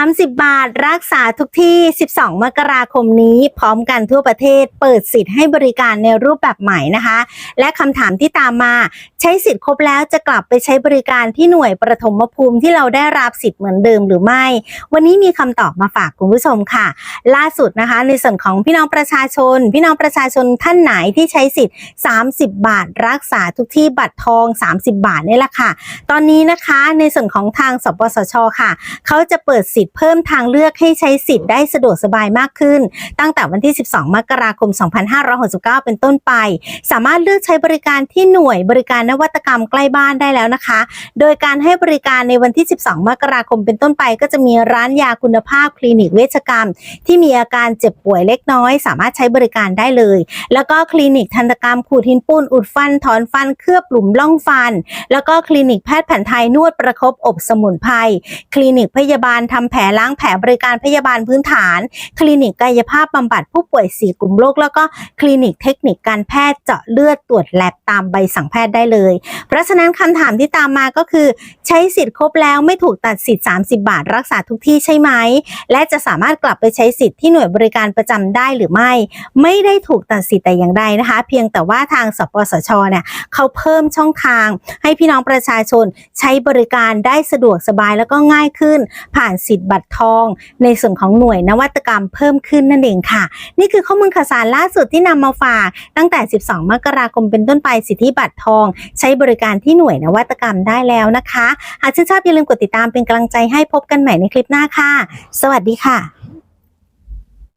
30 บาทรักษาทุกที่ 12 มกราคมนี้ พร้อมกันทั่วประเทศ เปิดสิทธิ์ให้บริการในรูปแบบใหม่นะคะ และคำถามที่ตามมา ใช้สิทธิ์ครบแล้วจะกลับไปใช้บริการที่หน่วยประถมภูมิที่เราได้รับสิทธิ์เหมือนเดิมหรือไม่ วันนี้มีคำตอบมาฝากคุณผู้ชมค่ะ ล่าสุดนะคะ ในส่วนของพี่น้องประชาชน พี่น้องประชาชนท่านไหนที่ใช้สิทธิ์ 30 บาท รักษาทุกที่บัตรทอง 30 บาทนี่แหละค่ะ ตอนนี้นะคะในส่วนของทางสปสชค่ะ เขาจะเปิดสิทธิ์เพิ่มทางเลือกให้ใช้สิทธิ์ได้สะดวกสบายมากขึ้น ตั้งแต่วันที่ 12 มกราคม 2569 เป็นต้นไป สามารถเลือกใช้บริการที่หน่วยบริการนวัตกรรมใกล้บ้านได้แล้วนะคะ โดยการให้บริการในวันที่ 12 มกราคมเป็นต้นไป ก็จะมีร้านยาคุณภาพคลินิกเวชกรรม ที่มีอาการเจ็บป่วยเล็กน้อย สามารถใช้บริการได้เลย แล้วก็คลินิกทันตกรรมขูดหินปูนอุดฟันถอนฟันเคลือบหลุมล่องฟัน แล้วก็คลินิกแพทย์แผนไทยนวดประคบอบสมุนไพรคลินิกพยาบาลทำแผลล้างแผลบริการพยาบาลพื้นฐาน คลินิกกายภาพบำบัดผู้ป่วยสี่กลุ่มโรคแล้วก็คลินิกเทคนิคการแพทย์เจาะเลือดตรวจแลบตามใบสั่งแพทย์ได้เลย เพราะฉะนั้นคำถามที่ตามมาก็คือ ใช้สิทธิ์ครบแล้วไม่ถูกตัดสิทธิ์ 30 บาท รักษาทุกที่ใช่ไหม และจะสามารถกลับไปใช้สิทธิ์ที่หน่วยบริการประจำได้หรือไม่ ไม่ได้ถูกตัดสิทธิ์แต่อย่างใดนะคะ เพียงแต่ว่าทางสปสชเนี่ยเขาเพิ่มช่องทาง ให้พี่น้องประชาชนใช้บริการได้สะดวกสบายแล้วก็ง่ายขึ้นผ่านสิทธิ์บัตรทอง ในส่วนของหน่วยนวัตกรรมเพิ่มขึ้นนั่นเองค่ะ นี่คือข้อมูลข่าวสารล่าสุดที่นำมาฝาก ตั้งแต่ 12 มกราคมเป็นต้นไปสิทธิบัตรทอง ใช้บริการที่หน่วยนวัตกรรมได้แล้วนะคะ หากชื่นชอบอย่าลืมกดติดตามเป็นกำลังใจให้พบกันใหม่ในคลิปหน้าค่ะ สวัสดีค่ะ